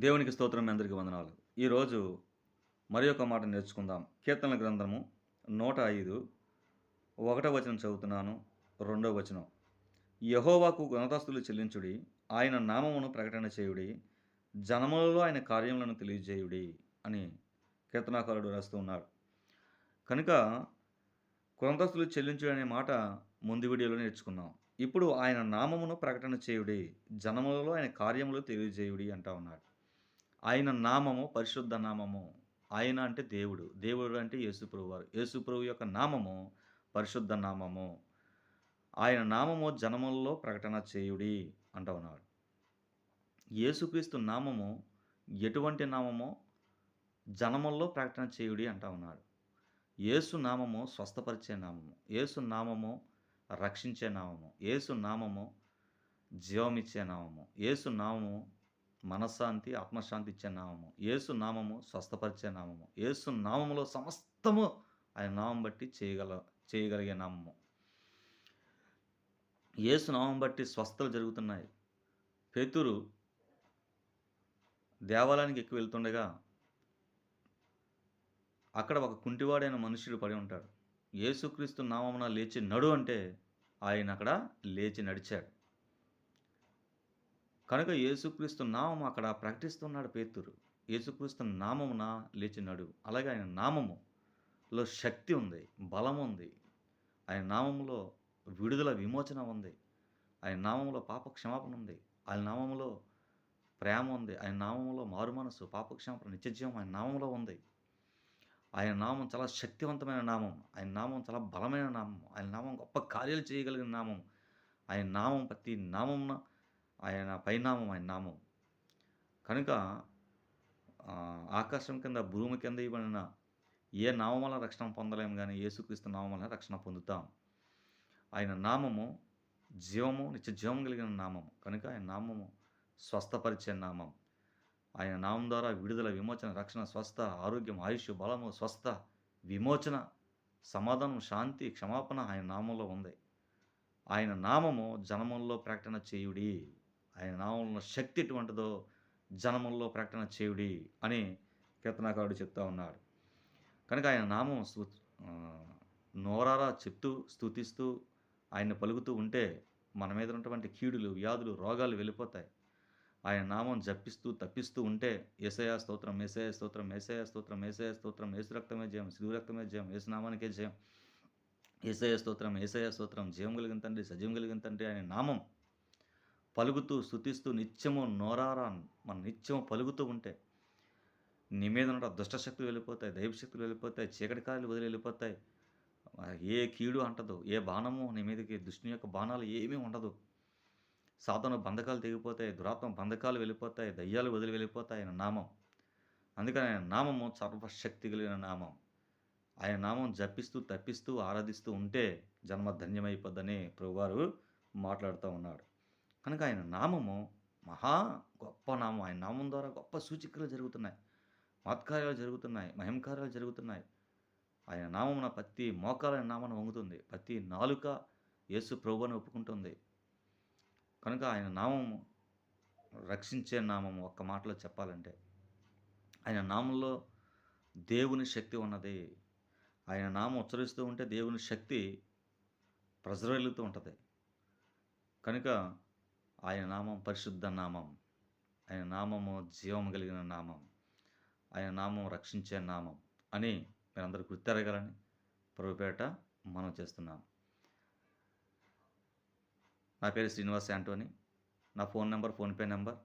దేవునికి స్తోత్రం మీ అందరికీ వందనాలు. ఈరోజు మరి ఒక మాట నేర్చుకుందాం. కీర్తనల గ్రంథము నూట ఐదు ఒకటో వచనం చదువుతున్నాను రెండో వచనం. యహోవాకు గుణతస్తులు చెల్లించుడి ఆయన నామమును ప్రకటన చేయుడి జనములలో ఆయన కార్యములను తెలియజేయుడి అని కీర్తనాకారుడు రాస్తూ ఉన్నాడు. కనుక గుణతస్తులు చెల్లించుడి అనే మాట ముందు వీడియోలో నేర్చుకున్నాం ఇప్పుడు ఆయన నామమును ప్రకటన చేయుడి జనములలో ఆయన కార్యములు తెలియజేయుడి అంటా ఉన్నాడు. ఆయన నామము పరిశుద్ధ నామము. ఆయన అంటే దేవుడు. దేవుడు అంటే యేసుప్రభు వారు యేసుప్రభు యొక్క నామము పరిశుద్ధ నామము. ఆయన నామము జనముల్లో ప్రకటన చేయుడి అంటూ ఉన్నాడు. యేసుక్రీస్తు నామము ఎటువంటి నామమో? జనముల్లో ప్రకటన చేయుడి అంటూ ఉన్నాడు. యేసు నామము స్వస్థపరిచే నామము. యేసు నామము రక్షించే నామము. యేసు నామము జీవమిచ్చే నామము. యేసు నామము మనశ్శాంతి ఆత్మశాంతి ఇచ్చే నామము. ఏసు నామము స్వస్థపరిచే నామము. ఏసు నామములో సమస్తము ఆయన నామం బట్టి చేయగల చేయగలిగే నామము. ఏసు నామం బట్టి స్వస్థలు జరుగుతున్నాయి. పేతురు దేవాలయానికి ఎక్కువ వెళ్తుండగా అక్కడ ఒక కుంటివాడైన మనుషుడు పడి ఉంటాడు. ఏసుక్రీస్తు నామమున లేచి నడు అంటే ఆయన అక్కడ లేచి నడిచాడు. కనుక యేసుక్రీస్తు నామం అక్కడ ప్రకటిస్తున్నాడు పేతురు. యేసుక్రీస్తు నామమున లేచినాడు. అలాగే ఆయన నామములో శక్తి ఉంది బలం ఉంది. ఆయన నామములో విడుదల విమోచన ఉంది. ఆయన నామంలో పాప క్షమాపణ ఉంది. ఆయన నామములో ప్రేమ ఉంది. ఆయన నామంలో మారు మనసు పాప క్షమాపణ నిత్యజీవం ఆయన నామంలో ఉంది. ఆయన నామం చాలా శక్తివంతమైన నామం. ఆయన నామం చాలా బలమైన నామం. ఆయన నామం గొప్ప కార్యాలు చేయగలిగిన నామం. ఆయన నామం ప్రతి నామంన ఆయన పైనామం ఆయన నామం. కనుక ఆకాశం కింద భూమి కింద ఇవ్వబడిన ఏ నామం వల్ల రక్షణ పొందలేము కానీ యేసుక్రీస్తు నామం వల్ల రక్షణ పొందుతాం. ఆయన నామము జీవము నిత్య జీవం కలిగిన నామము. కనుక ఆయన నామము స్వస్థపరిచే నామం. ఆయన నామం ద్వారా విడుదల విమోచన రక్షణ స్వస్థ ఆరోగ్యం ఆయుష్ బలము స్వస్థ విమోచన సమాధానం శాంతి క్షమాపణ ఆయన నామంలో ఉంది. ఆయన నామము జనముల్లో ప్రకటన చేయుడి. ఆయన నామంలో శక్తి ఎటువంటిదో జనముల్లో ప్రకటన చేయుడి అని కీర్తనాకారుడు చెప్తా ఉన్నాడు. కనుక ఆయన నామం స్తు నోరారా చెప్తూ స్తుతిస్తూ ఆయన పలుకుతూ ఉంటే మన మీద ఉన్నటువంటి కీడులు వ్యాధులు రోగాలు వెళ్ళిపోతాయి. ఆయన నామం జపిస్తూ తప్పిస్తూ ఉంటే ఏసయా స్తోత్రం ఏసయ స్తోత్రం ఏసయ స్తోత్రం ఏసయ స్తోత్రం ఏసు రక్తమే జయం శివు రక్తమే జయం ఏసు నామానికే జయం. ఏసయ స్తోత్రం ఏసయ స్తోత్రం జీవం కలిగిన తండ్రి సజీవం కలిగిన తండ్రి ఆయన నామం పలుకుతూ స్థుతిస్తూ నిత్యము నోరారా మన నిత్యం పలుకుతూ ఉంటే నీ మీద ఉన్న దుష్టశక్తులు వెళ్ళిపోతాయి దైవశక్తులు వెళ్ళిపోతాయి చీకటి కాయలు వదిలి వెళ్ళిపోతాయి. ఏ కీడు అంటదు ఏ బాణము నీ మీదకి దుష్ని యొక్క బాణాలు ఏమీ ఉండదు. సాధన బంధకాలు తెగిపోతాయి దురాత్మ బంధకాలు వెళ్ళిపోతాయి దయ్యాలు వదిలి వెళ్ళిపోతాయి ఆయన నామం. అందుకని ఆయన నామము సర్వశక్తి కలిగిన నామం. ఆయన నామం జపిస్తూ తప్పిస్తూ ఆరాధిస్తూ ఉంటే జన్మ ధన్యమైపోద్దని ప్రభువారు మాట్లాడుతూ ఉన్నాడు. కనుక ఆయన నామము మహా గొప్ప నామం. ఆయన నామం ద్వారా గొప్ప సూచికలు జరుగుతున్నాయి. మత్కార్యాలు జరుగుతున్నాయి. మహిమకార్యాలు జరుగుతున్నాయి. ఆయన నామమున ప్రతి మోకాల నామను వంగుతుంది. ప్రతి నాలుక యేసు ప్రభు ఒప్పుకుంటుంది. కనుక ఆయన నామము రక్షించే నామము ఒక్క మాటలో చెప్పాలంటే ఆయన నామంలో దేవుని శక్తి ఉన్నది. ఆయన నామం ఉచ్చరిస్తూ ఉంటే దేవుని శక్తి ప్రజ్వరిల్లుతూ ఉంటుంది. కనుక ఆయన నామం పరిశుద్ధ నామం. ఆయన నామము జీవం కలిగిన నామం. ఆయన నామం రక్షించే నామం అని మీరందరూ గుర్తెరగాలని ప్రభుపేట మనం చేస్తున్నాం. నా పేరు శ్రీనివాస్ యాంటోని. నా ఫోన్ నెంబర్ ఫోన్పే నెంబర్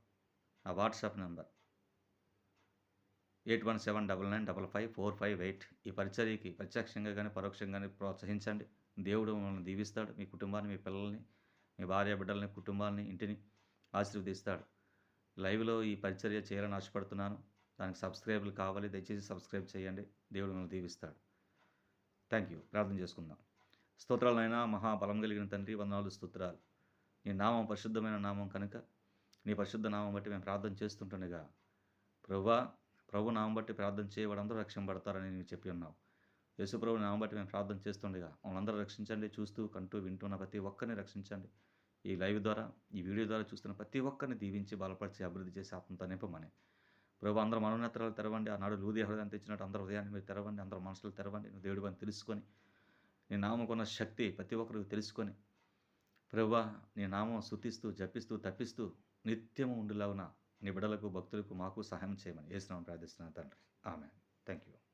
నా WhatsApp number eight one seven double nine double five four five eight. ఈ పరిచర్యకి ప్రత్యక్షంగా కానీ పరోక్షంగా కానీ ప్రోత్సహించండి. దేవుడు మిమ్మల్ని దీవిస్తాడు. మీ కుటుంబాన్ని మీ పిల్లల్ని మీ భార్య బిడ్డల్ని కుటుంబాన్ని ఇంటిని ఆశీర్వదిస్తాడు. లైవ్లో ఈ పరిచర్య చేయాలని ఆశపడుతున్నాను. దానికి సబ్స్క్రైబ్లు కావాలి దయచేసి సబ్స్క్రైబ్ చేయండి. దేవుడు మిమ్మల్ని దీవిస్తాడు. Thank you. ప్రార్థన చేసుకుందాం. స్తోత్రాలైనా మహాబలం కలిగిన తండ్రి వందనాలు స్తోత్రాలు. నీ నామం పరిశుద్ధమైన నామం కనుక నీ పరిశుద్ధ నామం బట్టి మేము ప్రార్థన చేస్తుంటుండగా ప్రభా ప్రభు నామం బట్టి ప్రార్థన చేయవాడందరూ రక్షింపబడతారని నీవు చెప్పి ఉన్నావు. యేసు ప్రభు నామం బట్టి మేము ప్రార్థన చేస్తుండగా మనందరూ రక్షించండి చూస్తూ కంటూ వింటున్న ప్రతి ఒక్కరిని రక్షించండి. ఈ లైవ్ ద్వారా ఈ వీడియో ద్వారా చూస్తున్న ప్రతి ఒక్కరిని దీవించి బలపరిచి అభివృద్ధి చేసి ఆత్మతో నింపమని. ప్రభు అందరూ మనోనేత్రాలు తెరవండి. ఆనాడు లూది హృదయాన్ని తెచ్చినట్టు అందరూ హృదయాన్ని మీరు తెరవండి అందరూ మనసులు తెరవండి. నువ్వు దేవుడు అని తెలుసుకొని నీ నామకున్న శక్తి ప్రతి ఒక్కరికి తెలుసుకొని ప్రభా నీ నామం శుతిస్తూ జపిస్తూ తప్పిస్తూ నిత్యము ఉండులాగున నీ బిడలకు భక్తులకు మాకు సహాయం చేయమని ఏసునామం ప్రార్థిస్తున్నాను తండ్రి. ఆమె థ్యాంక్ యూ